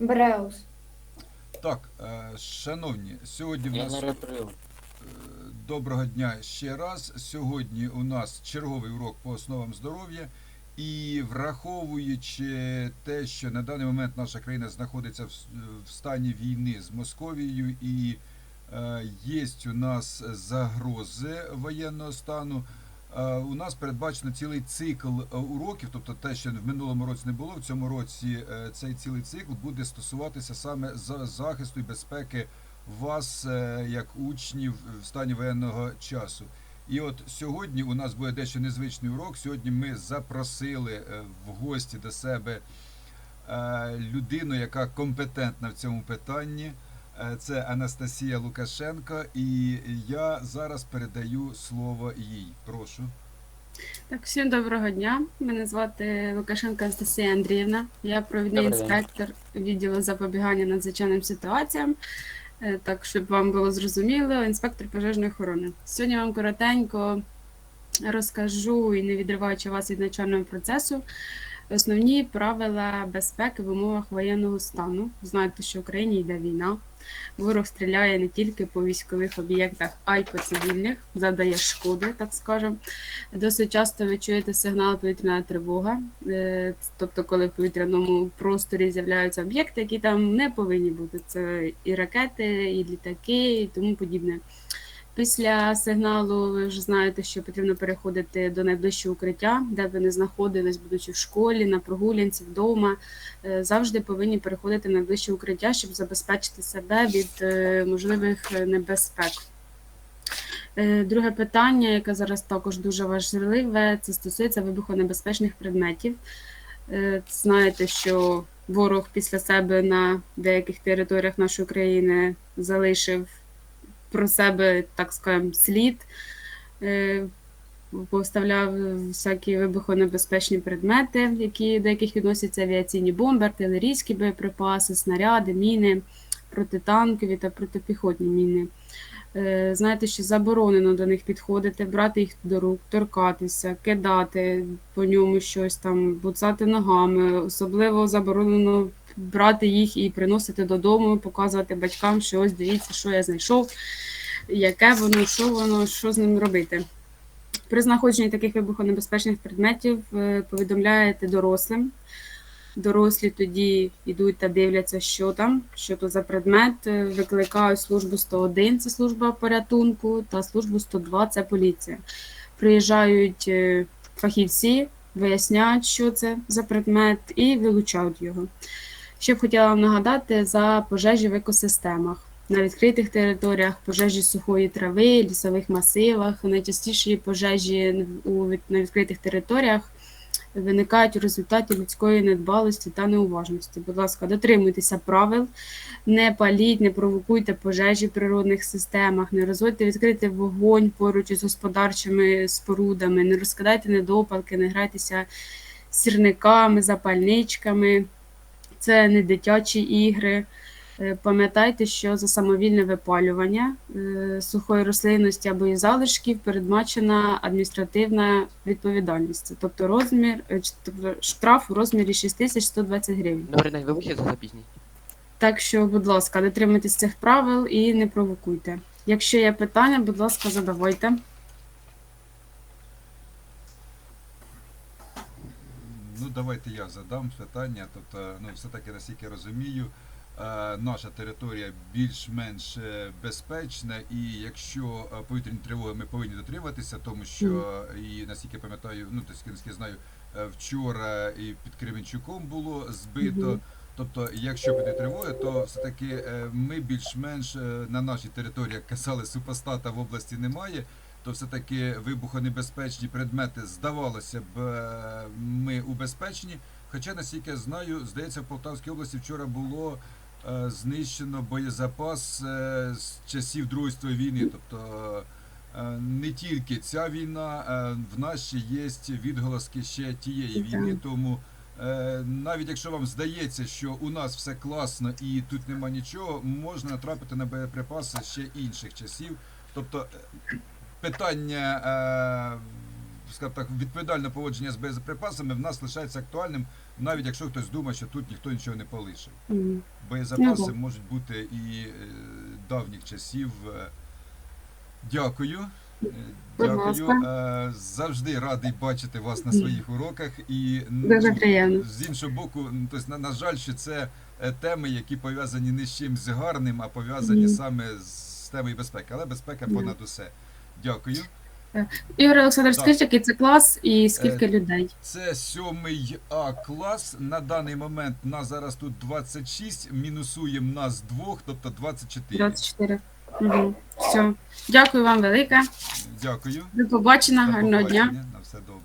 Бреус. Так, е, шановні, сьогодні в Я нас е, доброго дня ще раз. Сьогодні у нас черговий урок по основам здоров'я. І враховуючи те, що на даний момент наша країна знаходиться в, в стані війни з Московією і е, є у нас загрози воєнного стану. Е, У нас передбачено цілий цикл е, уроків, тобто те, що в минулому році не було, в цьому році е, цей цілий цикл буде стосуватися саме за захисту і безпеки вас як учнів в стані воєнного часу. І от сьогодні у нас буде дещо незвичний урок. Сьогодні ми запросили в гості до себе людину, яка компетентна в цьому питанні. Е, Це Анастасія Лукашенко, і я зараз передаю слово їй. Прошу. Так, всім доброго дня. Мене звати Лукашенко Анастасія Андріївна. Я провідний інспектор відділу запобігання надзвичайним ситуаціям. Е, Так, щоб вам було зрозуміло, інспектор пожежної охорони. Сьогодні вам коротенько розкажу і не відриваючи вас від навчального процесу. Основні правила безпеки в умовах воєнного стану. Знаєте, що в Україні йде війна. Ворог стріляє не тільки по військових об'єктах, а й по цивільних, завдає шкоди, так скажемо. Досить часто ви чуєте сигнал повітряна тривога, е, тобто, коли в повітряному просторі з'являються об'єкти, які там не повинні бути. Це і ракети, і літаки, і тому подібне. Після сигналу ви вже знаєте, що потрібно переходити до найближчого укриття, де ви не знаходились, будучи в школі, на прогулянці, вдома. Е, Завжди повинні переходити в найближче укриття, щоб забезпечити себе від е, можливих е, небезпек. Друге питання, яке зараз також дуже важливе, це стосується вибухонебезпечних предметів. Знаєте, що ворог після себе на деяких територіях нашої країни залишив про себе, так скажемо, слід, е, поставляв всякі вибухонебезпечні предмети, які, до яких відносяться авіаційні бомби, артилерійські боєприпаси, снаряди, міни, протитанкові та протипіхотні міни. Е, Знаєте, що заборонено до них підходити, брати їх до рук, торкатися, кидати по ньому щось там, буцати ногами. Особливо заборонено брати їх і приносити додому, показувати батькам, що ось дивіться, що я знайшов, яке воно, що воно, що з ним робити. При знаходженні таких вибухонебезпечних предметів е, повідомляєте дорослим. Дорослі тоді йдуть та дивляться, що там, що то за предмет. Е, Викликають службу 101, це служба порятунку, та службу 102 це поліція. Приїжджають е, фахівці, виясняють, що це за предмет, і вилучають його. Ще б хотіла вам нагадати за пожежі в екосистемах. На відкритих територіях пожежі сухої трави, лісових масивах, найчастіші пожежі на відкритих територіях виникають у результаті людської недбалості та неуважності. Будь ласка, дотримуйтеся правил, не паліть, не провокуйте пожежі в природних системах, не розводьте відкритий вогонь поруч із господарчими спорудами, не розкидайте недопалки, не грайтеся сірниками, запальничками. Це не дитячі ігри. Е, Пам'ятайте, що за самовільне випалювання е, сухої рослинності або її залишків передбачена адміністративна відповідальність, тобто розмір е, тобто штраф у розмірі 6120 гривень. Добрий день, вибачте за запізнення. Так що, будь ласка, дотримуйтесь цих правил і не провокуйте. Якщо є питання, будь ласка, задавайте. Ну, давайте я задам питання. Тобто, ну, все-таки, наскільки я розумію, е, наша територія більш-менш е, безпечна, і якщо е, повітряні тривоги ми повинні дотримуватися, тому що і наскільки пам'ятаю, ну наскільки наскільки знаю, вчора і під Кременчуком було збито. Тобто, якщо буде тривоги, то все-таки е, ми більш-менш на нашій території, як казали, супостата в області немає, то все-таки вибухонебезпечні предмети, здавалося б, убезпечені. Хоча, наскільки я знаю, здається, в Полтавській області вчора було е, знищено боєзапас е, з часів Другої світової війни. Тобто е, не тільки ця війна, е, в нас ще є відголоски ще тієї війни, тому Е, навіть якщо вам здається, що у нас все класно і тут нема нічого, можна натрапити на боєприпаси ще інших часів. Тобто е, питання е, скажімо так, відповідальне поводження з боєприпасами в нас лишається актуальним навіть якщо хтось думає, що тут ніхто нічого не полишив. Боєзапаси можуть бути і е, давніх часів. Е, Дякую. Е, Дякую. Завжди радий бачити вас на своїх уроках. І Дуже приємно. з іншого боку, тобто, на, на жаль, що це теми, які пов'язані не з чимось гарним, а пов'язані саме з темою безпеки. Але безпека понад усе. Дякую. Ігор Олександр, Так. скажіть, який це клас і скільки Е, людей? Це сьомий А клас. На даний момент нас зараз тут 26, мінусуємо нас двох, тобто 24. 24. Угу. Все. Дякую вам велике. Дякую. До побачення, До гарного дня. побачення. На все добре.